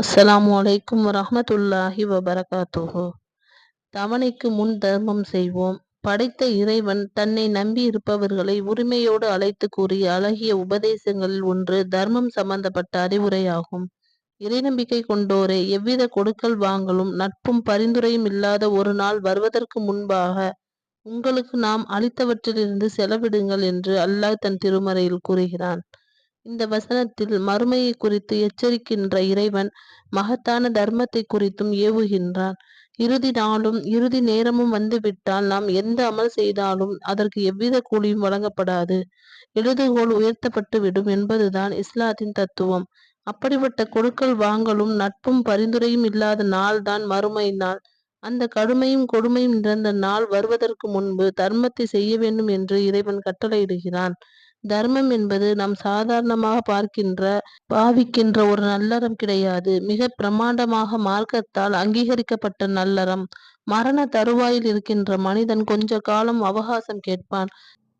அஸ்ஸலாமு அலைக்கும் வரஹ்மத்துல்லாஹி வபரகாத்துஹு. தவணைக்கு முன் தர்மம் செய்வோம். படைத்த இறைவன் தன்னை நம்பி இருப்பவர்களை உரிமையோடு அழைத்து கூறிய அழகிய உபதேசங்களில் ஒன்று தர்மம் சம்பந்தப்பட்ட அறிவுரையாகும். இறைநம்பிக்கை கொண்டோரே எவ்வித கொடுக்கல் வாங்கலும் நட்பும் பரிந்துரையும் இல்லாத ஒரு நாள் வருவதற்கு முன்பாக உங்களுக்கு நாம் அளித்தவற்றிலிருந்து செலவிடுங்கள் என்று அல்லாஹ் தன் திருமறையில் கூறுகிறான். இந்த வசனத்தில் மறுமையை குறித்து எச்சரிக்கின்ற இறைவன் மகத்தான தர்மத்தை குறித்தும் ஏவுகின்றான். இறுதி நாளும் இறுதி நேரமும் வந்துவிட்டால் நாம் எந்த அமல் செய்தாலும் அதற்கு எவ்வித கூலியும் வழங்கப்படாது. எழுதுகோள் உயர்த்தப்பட்டு விடும் என்பதுதான் இஸ்லாத்தின் தத்துவம். அப்படிப்பட்ட கொடுக்கல் வாங்கலும் நட்பும் பரிந்துரையும் இல்லாத நாள் தான் மறுமை நாள். அந்த கடுமையும் கொடுமையும் நிறைந்த நாள் வருவதற்கு முன்பு தர்மத்தை செய்ய வேண்டும் என்று இறைவன் கட்டளையிடுகிறான். தர்மம் என்பது நாம் சாதாரணமாக பார்க்கின்ற பாவிக்கின்ற ஒரு நல்லறம் கிடையாது. மிக பிரமாண்டமாக மார்க்கத்தால் அங்கீகரிக்கப்பட்ட நல்லறம். மரண தருவாயில் இருக்கின்ற மனிதன் கொஞ்ச காலம் அவகாசம் கேட்பான்.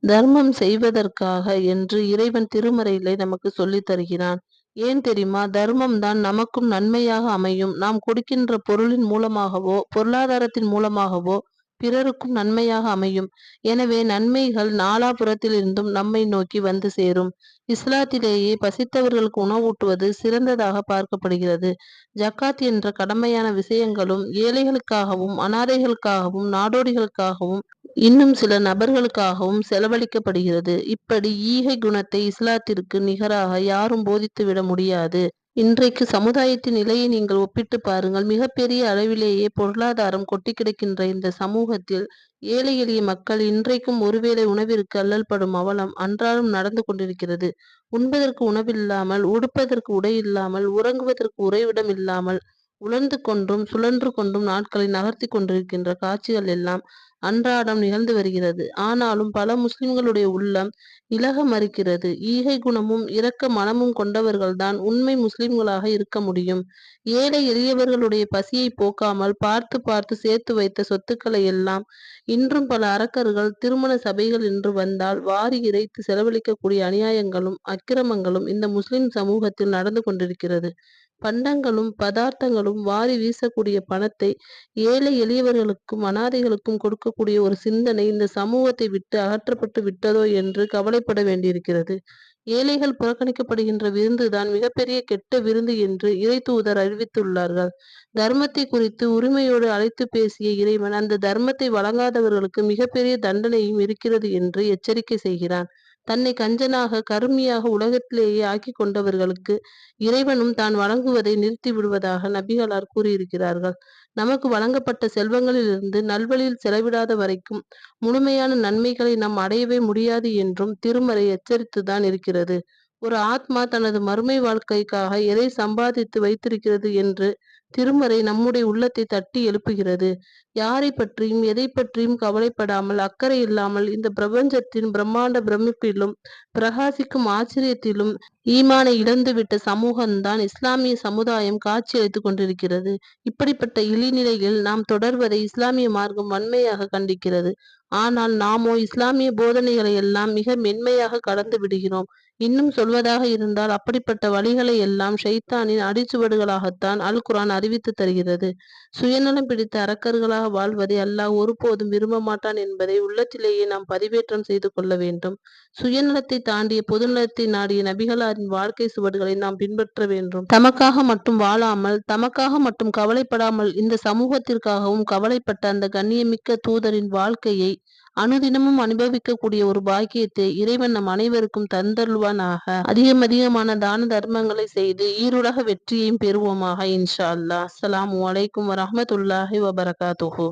தர்மம் செய்வதற்காக என்று இறைவன் திருமறையிலே நமக்கு சொல்லி தருகிறான். ஏன் தெரியுமா? தர்மம் தான் நமக்கும் நன்மையாக அமையும். நாம் கொடுக்கின்ற பொருளின் மூலமாகவோ பொருளாதாரத்தின் மூலமாகவோ பிறருக்கும் நன்மையாக அமையும். எனவே நன்மைகள் நாலாபுறத்திலிருந்தும் நம்மை நோக்கி வந்து சேரும். இஸ்லாத்திலேயே பசித்தவர்களுக்கு உணவூட்டுவது சிறந்ததாக பார்க்கப்படுகிறது. ஜக்காத் என்ற கடமையான விஷயங்களும் ஏழைகளுக்காகவும் அனாதைகளுக்காகவும் நாடோடிகளுக்காகவும் இன்னும் சில நபர்களுக்காகவும் செலவழிக்கப்படுகிறது. இப்படி ஈகை குணத்தை இஸ்லாத்திற்கு நிகராக யாரும் போதித்துவிட முடியாது. இன்றைக்கு சமுதாயத்தின் நிலையை நீங்கள் ஒப்பிட்டு பாருங்கள். மிகப்பெரிய அளவிலேயே பொருளாதாரம் கொட்டி கிடக்கின்ற இந்த சமூகத்தில் ஏழை எளிய மக்கள் இன்றைக்கும் ஒருவேளை உணவிற்கு அல்லல்படும் அவலம் அன்றாடம் நடந்து கொண்டிருக்கிறது. உண்பதற்கு உணவில்லாமல் உடுப்பதற்கு உடை இல்லாமல் உறங்குவதற்கு உறைவிடம் இல்லாமல் உழந்து கொண்டும் சுழன்று கொண்டும் நாட்களை நகர்த்தி கொண்டிருக்கின்ற காட்சிகள் எல்லாம் அன்றாடம் நிகழ்ந்து வருகிறது. ஆனாலும் பல முஸ்லிம்களுடைய உள்ளம் இலக மறுக்கிறது. ஈகை குணமும் இரக்க மனமும் கொண்டவர்கள்தான் உண்மை முஸ்லிம்களாக இருக்க முடியும். ஏழை எளியவர்களுடைய பசியை போக்காமல் பார்த்து பார்த்து சேர்த்து வைத்த சொத்துக்களை எல்லாம் இன்றும் பல அரக்கர்கள் திருமண சபைகள் என்று வந்தால் வாரி இறைத்து செலவழிக்கக்கூடிய அநியாயங்களும் அக்கிரமங்களும் இந்த முஸ்லிம் சமூகத்தில் நடந்து கொண்டிருக்கிறது. பண்டங்களும் பதார்த்தங்களும் வாரி வீசக்கூடிய பணத்தை ஏழை எளியவர்களுக்கும் அனாதைகளுக்கும் கொடுக்கக்கூடிய ஒரு சிந்தனை இந்த சமூகத்தை விட்டு அகற்றப்பட்டு விட்டதோ என்று கவலைப்பட வேண்டியிருக்கிறது. ஏழைகள் புறக்கணிக்கப்படுகின்ற விருந்துதான் மிகப்பெரிய கெட்ட விருந்து என்று இறை தூதர் அறிவித்துள்ளார்கள். தர்மத்தை குறித்து உரிமையோடு அழைத்து பேசிய இறைவன் அந்த தர்மத்தை வழங்காதவர்களுக்கு மிகப்பெரிய தண்டனையும் இருக்கிறது என்று எச்சரிக்கை செய்கிறான். தன்னை கஞ்சனாக கருமியாக உலகத்திலேயே ஆக்கி கொண்டவர்களுக்கு இறைவனும் தான் வழங்குவதை நிறுத்தி விடுவதாக நபிகளார் கூறியிருக்கிறார்கள். நமக்கு வழங்கப்பட்ட செல்வங்களிலிருந்து நல்வழியில் செலவிடாத வரைக்கும் முழுமையான நன்மைகளை நாம் அடையவே முடியாது என்றும் திருமறை எச்சரித்துதான் இருக்கிறது. ஒரு ஆத்மா தனது மறுமை வாழ்க்கைக்காக எதை சம்பாதித்து வைத்திருக்கிறது என்று திருமறை நம்முடைய உள்ளத்தை தட்டி எழுப்புகிறது. யாரை பற்றியும் எதை பற்றியும் கவலைப்படாமல் அக்கறை இல்லாமல் இந்த பிரபஞ்சத்தின் பிரம்மாண்ட பிரமிப்பிலும் பிரகாசிக்கும் ஆச்சரியத்திலும் ஈமானை இழந்துவிட்ட சமூகம்தான் இஸ்லாமிய சமுதாயம் காட்சியளித்துக் கொண்டிருக்கிறது. இப்படிப்பட்ட இழிநிலையில் நாம் தொடர்வதை இஸ்லாமிய மார்க்கம் வன்மையாக கண்டிக்கிறது. ஆனால் நாமோ இஸ்லாமிய போதனைகளை எல்லாம் மிக மென்மையாக கடந்து விடுகிறோம். இன்னும் சொல்வதாக இருந்தால் அப்படிப்பட்ட வழிகளை எல்லாம் ஷைத்தானின் அடிச்சுவடுகளாகத்தான் அல் குரான் அறிவித்து தருகிறது. சுயநலம் பிடித்த அரக்கர்களாக வாழ்வதை அல்லாஹ் ஒருபோதும் விரும்ப மாட்டான் என்பதை உள்ளத்திலேயே நாம் பதிவேற்றம் செய்து கொள்ள வேண்டும். சுயநலத்தை தாண்டிய பொதுநலத்தை நாடிய நபிகளாரின் வாழ்க்கை சுவடுகளை நாம் பின்பற்ற வேண்டும். தமக்காக மட்டும் வாழாமல் தமக்காக மட்டும் கவலைப்படாமல் இந்த சமூகத்திற்காகவும் கவலைப்பட்ட அந்த கண்ணியமிக்க தூதரின் வாழ்க்கையை அனுதினமும் அனுபவிக்கக்கூடிய ஒரு பாக்கியத்தை இறைவன் நம் அனைவருக்கும் தந்தருள்வானாக. அதிகம் அதிகமான தான தர்மங்களை செய்து ஈருலக வெற்றியையும் பெறுவோமாக இன்ஷா அல்லா அஸ்லாம் வலைக்கும் வரமத்துல்லாஹி வபரகாத்துஹூ.